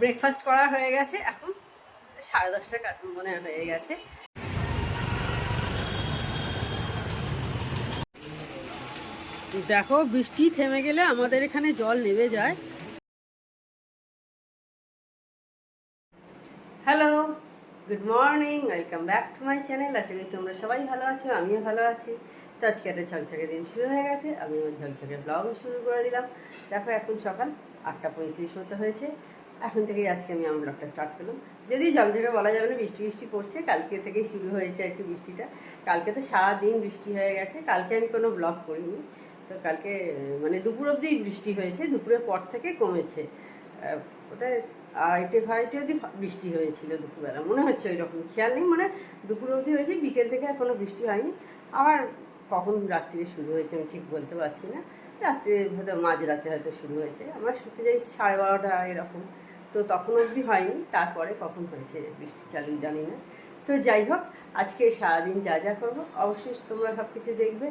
Breakfast করা হয়ে গেছে। এখন সাড়ে দশটা মনে হয় গেছে। দেখো, বৃষ্টি থেমে গেলে আমাদের এখানে জল নেমে যায়। Hello good morning welcome back to my channel আশা করি তোমরা সবাই ভালো আছো, আমিও ভালো আছি। তো আজকে একটা ঝকঝকে দিন শুরু হয়ে গেছে, আমি আমার ঝকঝকে ব্লগ শুরু করে দিলাম। দেখো, এখন সকাল আটটা পঁয়ত্রিশ মতো হয়েছে। এখন থেকেই আজকে আমি আমার ব্লগটা স্টার্ট করলাম। যদি ঝকঝকে বলা যাবে না, বৃষ্টি বৃষ্টি পড়ছে, কালকে থেকেই শুরু হয়েছে আর কি বৃষ্টিটা। কালকে তো সারাদিন বৃষ্টি হয়ে গেছে, কালকে আমি কোনো ব্লগ করিনি। তো কালকে মানে দুপুর অবধি বৃষ্টি হয়েছে, দুপুরের পর থেকে কমেছে। ওটায় আড়াইটে ফাড়াইটে অবধি বৃষ্টি হয়েছিল দুপুরবেলা। মনে হচ্ছে ওই রকম খেয়াল নেই মানে দুপুর অবধি হয়েছে, বিকেল থেকে এখনও বৃষ্টি হয়নি। আবার কখন রাত্রিরে শুরু হয়েছে আমি ঠিক বলতে পারছি না। রাত্রে হয়তো মাঝরাতে হয়তো শুরু হয়েছে। আমার শুতে যাই সাড়ে বারোটা, এরকম। তো তখন অবধি হয়নি, তারপরে কখন হয়েছে বৃষ্টি চালু জানি না। তো যাই হোক, আজকে সারাদিন যা যা করব অবশ্যই তোমরা সব কিছু দেখবে।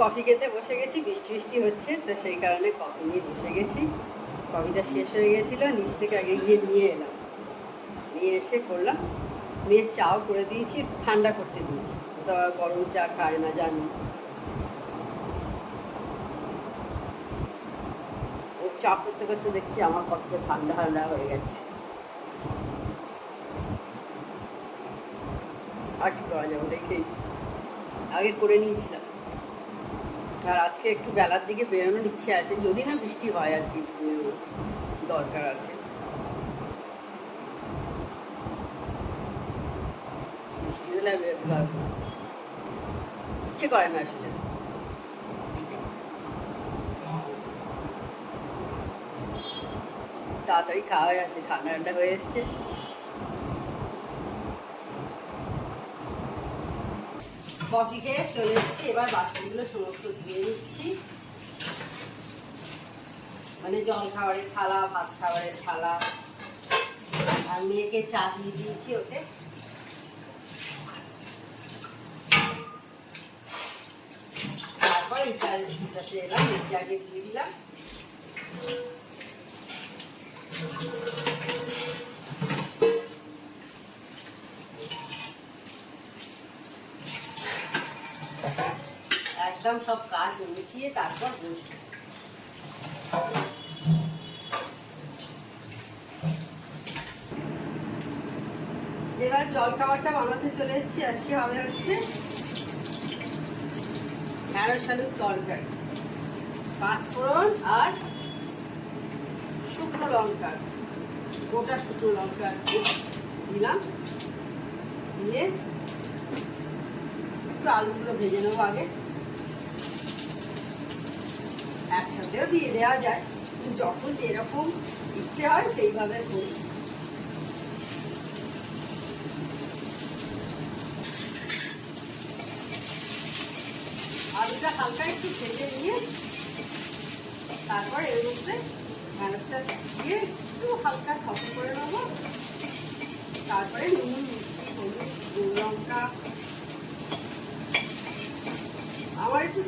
কফি খেতে বসে গেছি, বৃষ্টি বৃষ্টি হচ্ছে, তো সেই কারণে কফি নিয়ে বসে গেছি। কফিটা শেষ হয়ে গেছিল, নিচ থেকে আগে গিয়ে নিয়ে এলাম। নিয়ে এসে করলাম মেয়ের চাও করে দিয়েছি, ঠান্ডা করতে দিয়েছি। তো গরম চা খায় না, জানি। চা করতে করতে দেখছি আমার কত ঠান্ডা ঠান্ডা হয়ে গেছে। আর কি করা যাবে দেখেই আগে করে নিয়েছিলাম। আর আজকে একটু বেলার দিকে বেরোনোর ইচ্ছে আছে, যদি না বৃষ্টি হয় আর কি, দরকার আছে। বৃষ্টি হলে আর বেরোতে পারব ইচ্ছে করে না আসলে। তাড়াতাড়ি খাওয়া যাচ্ছে ঠান্ডা ঠান্ডা হয়ে এসছে। কফি খেয়ে চলে এসেছি, এবার বাসনগুলো সমস্ত ধুয়ে নিচ্ছি। মানে জল খাবারের থালা ভাত খাবারের থালা। আর মেয়েকে চা দিয়ে দিয়েছি ওকে। তারপর এই চাল আগে দিয়ে দিলাম। একদম সব কাজ গুছিয়ে তারপর বসবো। এবার জল খাবারটা বানাতে চলে এসেছি, আজকে হবে হচ্ছে ঢ্যাঁড়স আলুর তরকারি, পাঁচফোড়ন আর শুকনো লঙ্কা, গোটা শুকনো লঙ্কা দিলাম। দিয়ে একটু আলুগুলো ভেজে নেব আগে। একসাথেও দিয়ে দেওয়া যায় যখন যেরকম ইচ্ছে হয় সেইভাবে করি। আলুটা হালকা একটু ভেজে নিয়ে তারপর এর মধ্যে ঢ্যাঁড়সটা একটু হালকা খসে করে নেব। তারপরে নুন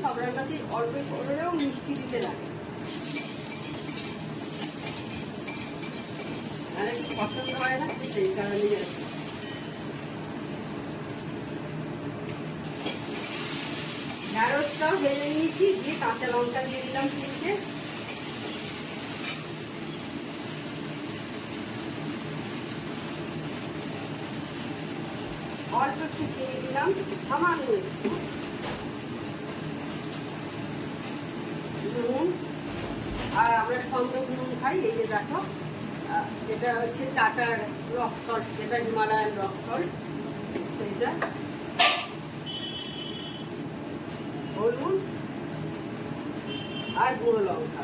সব রান্নাতেই অল্প করেও মিষ্টি দিতে লাগে। আর একটু পছন্দ সেই কারণেই কি। ভেজে নিয়েছি, দিয়ে কাঁচা লঙ্কা দিয়ে দিলাম তিনটে অল্প একটু চিনি দিলাম, সামান্য নুন, আর আমরা সন্দক নুন খাই, এই যে দেখো এটা হচ্ছে টাটার রক সল্ট যেটা হিমালয়ান রক সল্ট, সেইটা। হলুদ আর গুঁড়ো লঙ্কা।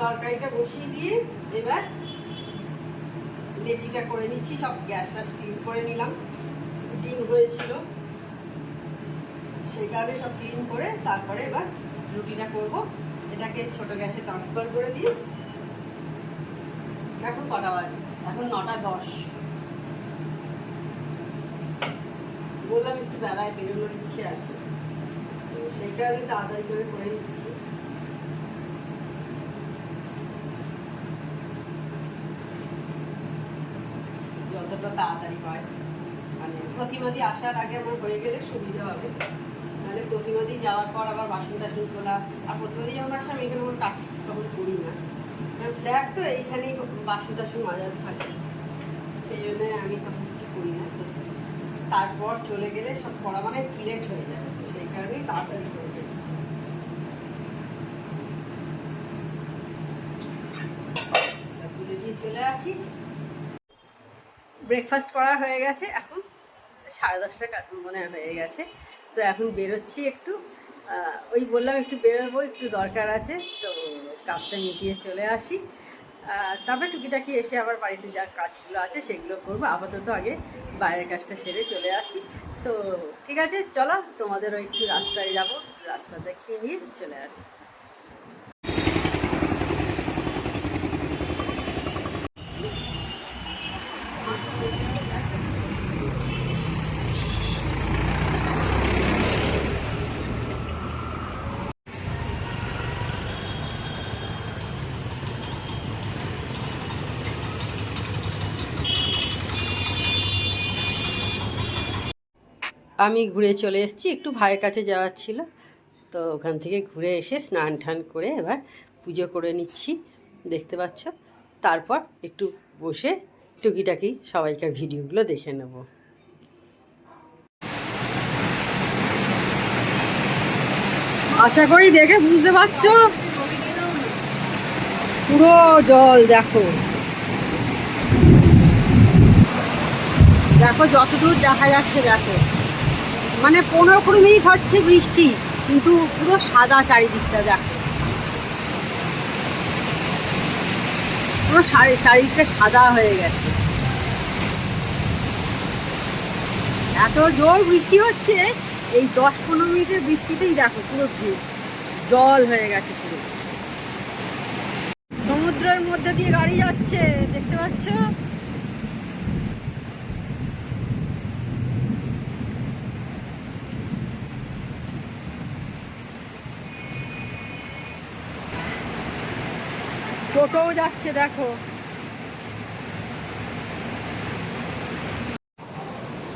তরকারিটা বসিয়ে দিয়ে এবার লেচিটা করে নিচ্ছি, সব গ্যাস ফ্যাস ক্লিন করে নিলাম। ডিম হয়েছিল। সেই কারণে সব ক্লিন করে তারপরে এবার রুটিটা করব। এটাকে ছোট গ্যাসে ট্রান্সফার করে দিয়ে এখন কটা বাজে? এখন নটা দশ। বললাম একটু বেলায় বেরোনোর ইচ্ছে আছে। তো সেই কারণে তাড়াতাড়ি করে করে নিচ্ছি। যতটা তাড়াতাড়ি হয়। মানে প্রতিমাদি আসার আগে আমার হয়ে গেলে সুবিধা হবে। নাহলে প্রতিমাদি যাওয়ার পর আবার বাসন টাসন তোলা, আর প্রতিমাদি যখন আসে, আমি এখানে কোনো কাজ তখন করি না। ফ্ল্যাট তো, এইখানেই বাসন টাসন মাজার থাকে। এই জন্য আমি তখন কিছু করি না। তারপর চলে গেলে সব পড়া মানে প্লেট হয়ে যাবে সেই কারণেই তাড়াতাড়ি করে ফেলছি। তুলে দিয়ে চলে আসি। ব্রেকফাস্ট করা হয়ে গেছে। এখন সাড়ে দশটা মনে হয় হয়ে গেছে। তো এখন বেরোচ্ছি একটু। ওই বললাম একটু বেরোবো, একটু দরকার আছে। তো কাজটা মিটিয়ে চলে আসি। তারপরে টুকিটাকি এসে আবার বাড়িতে যা কাজগুলো আছে সেগুলো করব। আপাতত আগে বাইরের কাজটা সেরে চলে আসি। তো ঠিক আছে, চলো তোমাদেরও একটু রাস্তায় যাব। রাস্তা দেখিয়ে নিয়ে চলে আসি। আমি ঘুরে চলে এসেছি, একটু ভাইয়ের কাছে যাওয়ার ছিল। তো ওখান থেকে ঘুরে এসে স্নান টান করে এবার পুজো করে নিচ্ছি, দেখতে পাচ্ছ। তারপর একটু বসে টুকিটাকি সবাইকার ভিডিওগুলো দেখে নেব। আশা করি দেখে বুঝতে পারছ? পুরো জল, দেখো। দেখো, যতদূর দেখা যাচ্ছে, দেখো। মানে পনেরো কুড়ি মিনিট হচ্ছে বৃষ্টি, কিন্তু পুরো সাদা চারিদিকটা দেখো। পুরো চারি- চারিদিকটা সাদা হয়ে গেছে। এত জোর বৃষ্টি হচ্ছে, এই দশ পনেরো মিনিটের বৃষ্টিতেই দেখো পুরো ভিড় জল হয়ে গেছে পুরো। সমুদ্রের মধ্যে দিয়ে গাড়ি যাচ্ছে, দেখতে পাচ্ছ? টোটোও যাচ্ছে, দেখো।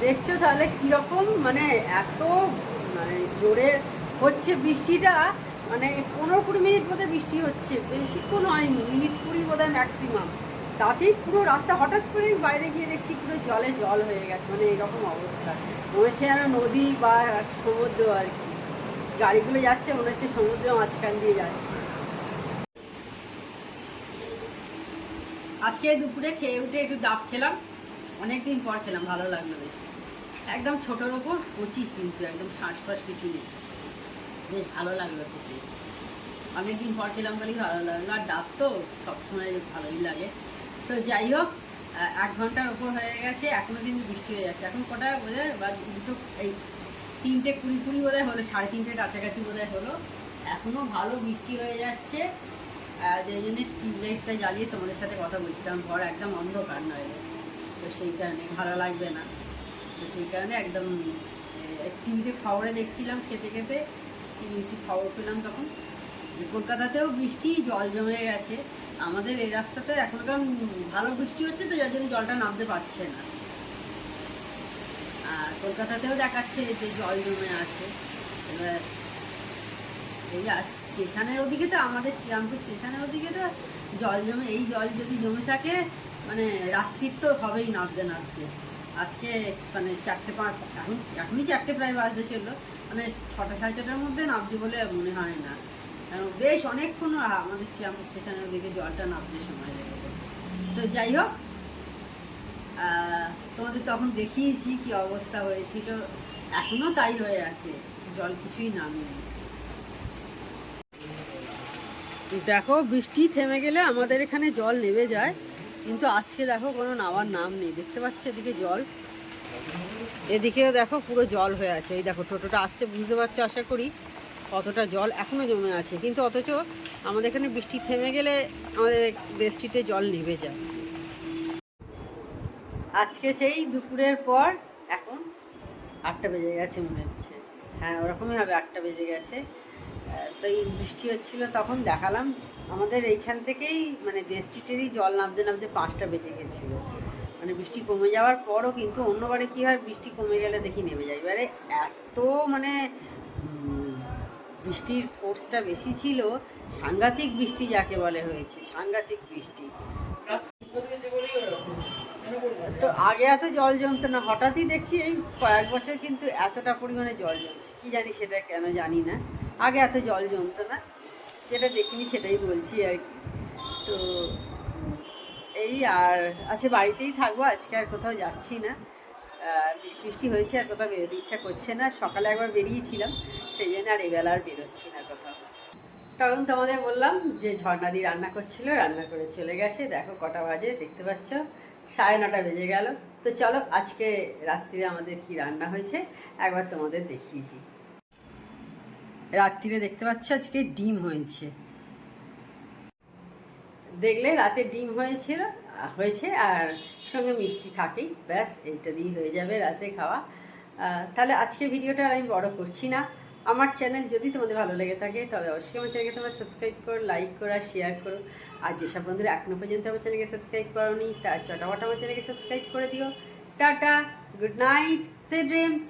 দেখছ তাহলে কীরকম? মানে এত মানে জোরে হচ্ছে বৃষ্টিটা মানে পনেরো কুড়ি মিনিট বোধহয় বৃষ্টি হচ্ছে। বেশিক্ষণ হয়নি, মিনিট কুড়ি বোধহয় ম্যাক্সিমাম তাতেই পুরো রাস্তা, হঠাৎ করেই বাইরে গিয়ে দেখছি পুরো জলে জল হয়ে গেছে মানে এরকম অবস্থা। মনে হচ্ছে যেন নদী বা সমুদ্র আর কি। গাড়িগুলো যাচ্ছে, মনে হচ্ছে সমুদ্র মাঝখান দিয়ে যাচ্ছে। আজকে দুপুরে খেয়ে উঠে একটু ডাব খেলাম। অনেকদিন পর খেলাম, ভালো লাগল বেশ। একদম ছোটোর ওপর কচি কিন্তু একদম শ্বাস ফাঁস কিছু নেই। বেশ ভালো লাগল খেতে। অনেকদিন পর খেলাম বলেই ভালো লাগল। আর ডাব তো সবসময় ভালোই লাগে। তো যাই হোক এক ঘণ্টার ওপর হয়ে গেছে এখনও কিন্তু বৃষ্টি হয়ে যাচ্ছে। এখন কটা বোধহয় বা দুটো, এই তিনটে কুড়ি কুড়ি বোধহয় হলো, সাড়ে তিনটে কাছাকাছি বোধহয় হলো। এখনও ভালো বৃষ্টি হয়ে যাচ্ছে। যেই জন্য টিউবলাইটটা জ্বালিয়ে তোমাদের সাথে কথা বলছি কারণ ঘর একদম অন্ধকার নয়। তো সেই কারণে ভালো লাগবে না। তো সেই কারণে একদম টিভিতে খবরে দেখছিলাম খেতে খেতে, টিভি একটু খবর পেলাম তখন। কলকাতাতেও বৃষ্টি, জল জমে গেছে। আমাদের এই রাস্তাতে এখনকার ভালো বৃষ্টি হচ্ছে তো, যার জন্য জলটা নামতে পারছে না। আর কলকাতাতেও দেখাচ্ছে যে জল জমে আছে। এবার এই স্টেশনের ওদিকে তো, আমাদের শ্রীরামপুর স্টেশনের ওদিকে তো জল জমে, এই জল যদি জমে থাকে মানে রাত্রির তো হবেই নামতে নামতে আজকে মানে চারটে পাঁচ, এখন, এখনই চারটে প্রায় বাজতে ছিল মানে ছটা সাড়ে ছটার মধ্যে নামছে বলে মনে হয় না। কারণ বেশ অনেকক্ষণ আমাদের শ্রীরামপুর স্টেশনের ওদিকে জলটা নামতে সময় লেগেছে তো যাই হোক তোমাদের তখন দেখিয়েছি কি অবস্থা হয়েছিল। এখনও তাই হয়ে আছে, জল কিছুই নামেনি। দেখো, বৃষ্টি থেমে গেলে আমাদের এখানে জল নেমে যায়, কিন্তু আজকে দেখো কোনো নামার নাম নেই। দেখতে পাচ্ছ এদিকে জল? এদিকেও দেখো পুরো জল হয়ে আছে। এই দেখো, টোটোটা আসছে, বুঝতে পারছ আশা করি কতটা জল এখনও জমে আছে। কিন্তু অথচ আমাদের এখানে বৃষ্টি থেমে গেলে আমাদের বৃষ্টিতে জল নেমে যায়। আজকে সেই দুপুরের পর এখন আটটা বেজে গেছে মনে হচ্ছে। হ্যাঁ ওরকমই হবে, আটটা বেজে গেছে। তো এই বৃষ্টি হচ্ছিল তখন দেখালাম আমাদের এইখান থেকেই মানে দেশটিটেরই জল নামতে নামতে পাঁচটা বেজে গেছিল। মানে বৃষ্টি কমে যাওয়ার পরও কিন্তু অন্যবারে কী হয় বৃষ্টি কমে গেলে দেখি নেমে যায়। এবারে এত মানে বৃষ্টির ফোর্সটা বেশি ছিল সাংঘাতিক বৃষ্টি যাকে বলে হয়েছে সাংঘাতিক বৃষ্টি। তো আগে এত জল জমতো না হঠাৎই দেখছি এই কয়েক বছর কিন্তু এতটা পরিমাণে জল জমছে। কি জানি সেটা কেন জানি না। আগে এত জল জমতো না, যেটা দেখিনি সেটাই বলছি আর কি। তো এই আর আছে বাড়িতেই থাকব, আজকে আর কোথাও যাচ্ছি না। বৃষ্টি বৃষ্টি হয়েছে, আর কোথাও বেরোতে ইচ্ছা করছে না। সকালে একবার বেরিয়েছিলাম, সেই জন্য আর এবেলা আর বেরোচ্ছি না কোথাও। তখন তোমাদের বললাম যে ঝর্ণাদি রান্না করছিল, রান্না করে চলে গেছে। দেখো কটা বাজে, দেখতে পাচ্ছ, সাড়ে নটা বেজে গেল। তো চলো, আজকে রাত্রিরে আমাদের কি রান্না হয়েছে, একবার তোমাদের দেখিয়ে দিই। রাত্রিরে দেখতে পাচ্ছ আজকে ডিম হয়েছে। দেখলে রাতে ডিম হয়েছিল হয়েছে আর সঙ্গে মিষ্টি থাকেই। ব্যাস, এইটা দিয়ে হয়ে যাবে রাতে খাওয়া। তাহলে আজকে ভিডিওটা আর আমি বড় করছি না। আমার চ্যানেল যদি তোমাদের ভালো লেগে থাকে, তবে অবশ্যই আমার চ্যানেলকে তোমরা সাবস্ক্রাইব করো লাইক করো আর শেয়ার করো। আর যেসব বন্ধুরা এখনও পর্যন্ত আমার চ্যানেলকে সাবস্ক্রাইব করোনি, তার চটাপট আমার চ্যানেলকে সাবস্ক্রাইব করে দিও। Tata good night sweet dreams